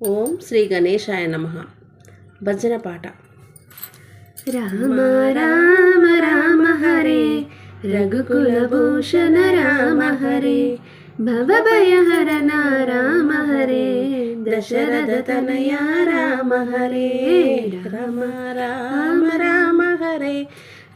ఓం శ్రీ గణేశాయ నమ. భజన పాట. రామ రామ రామ హరే రఘుకులభూషణ రామ హరే భవభయహరణ రామ హరే దశరథ తనయ రామ హరే రామ రామ రామ హరే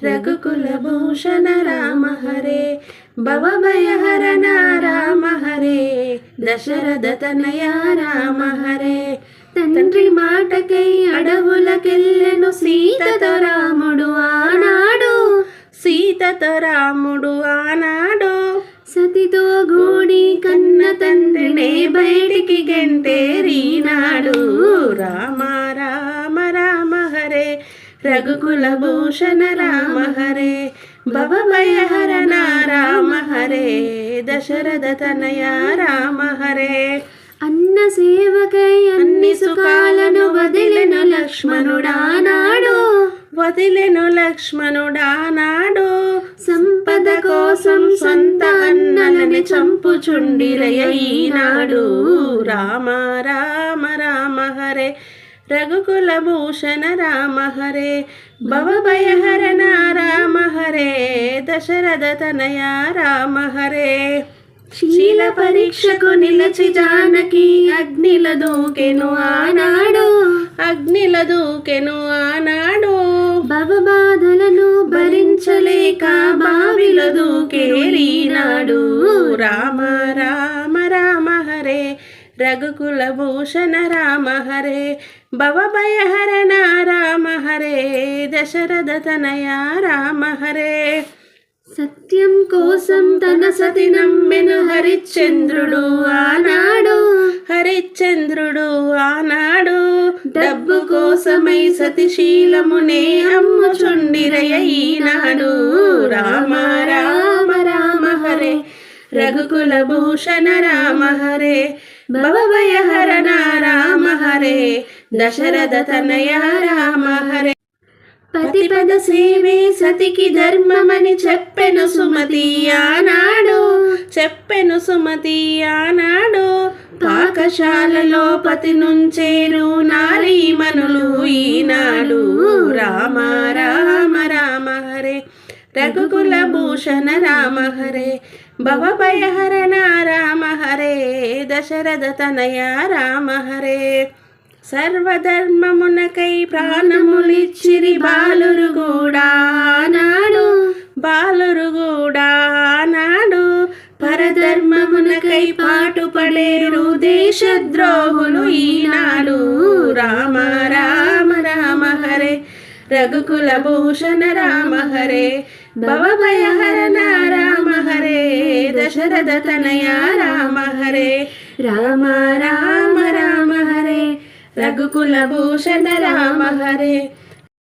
రఘుకులభూషణ రామ హరే భవభయహరణ రామ హరే దశరథ తనయ రామ హరే తండ్రి మాటకై అడవులకెళ్ళెను సీతతో రాముడు ఆనాడు సీతతో రాముడు ఆనాడు. సతితో గూడి కన్న తండ్రినే బయటికి గెంటేరీనాడు. రామ రఘుకుల భూషణ రామ హరే భవభయహరణ రామ హరే దశరథ తనయ రామ హరే. అన్న సేవకై అన్ని సుఖాలను వదిలిన లక్ష్మణుడానాడు వదిలెను లక్ష్మణుడానాడు సంపద కోసం సొంత అన్నలని చంపుచుండిరయ ఈనాడు. రామ రామ రామ హరే. రఘుకుల భూషణ రామ హరే భవభయహరణ రామ హరే దశరథ తనయ రామ హరే శీల పరీక్షకు నిలచి జానకి అగ్నిల దూకెను ఆనాడు అగ్నిల దూకెను ఆనాడు భవబాధలను భరించలేక బావిలో దూకేరీనాడు రామ రామ రామ హరే రఘుకుల భూషణ రామ హరే భవభయహరణ రామ హరే దశరథ తనయ రామ హరే సత్యం కోసం తన సతి నమ్మెను హరిశ్చంద్రుడు ఆనాడు. హరిశ్చంద్రుడు ఆనాడు. డబ్బు కోసమై సతిశీలమునే అమ్ముచుండిరయ ఈనాడు. రామ రామ. రామ హరే రఘుకుల భూషణ రామ హరే భవభయహరణ రామ హరే దశరథ తనయ రామ హరే పతిపద సేవే సతికి ధర్మమని చెప్పెను సుమతి ఆనాడు చెప్పెను సుమతి ఆనాడు పాకశాలలో పతి నుంచేరు నారీమణులు ఈనాడు. రామ రామ రామ హరే రఘుకుల భూషణ రామ హరే భవభయహరణ రామ హరే దశరథ తనయ రామ హరే సర్వధర్మమునకై ప్రాణములిచ్చిరి బాలురు కూడా నాడు బాలురు కూడా నాడు పరధర్మమునకై పాటుపడేరు దేశద్రోహులు ఈనాడు రామ రామ రామ హరే రఘుకుల భూషణ రామ హరే భవభయహరణ రామ హరే దశరథ తనయ రామ హరే. రామ రామ రామ హరే. రఘుకుల భూషణ రామ హరే.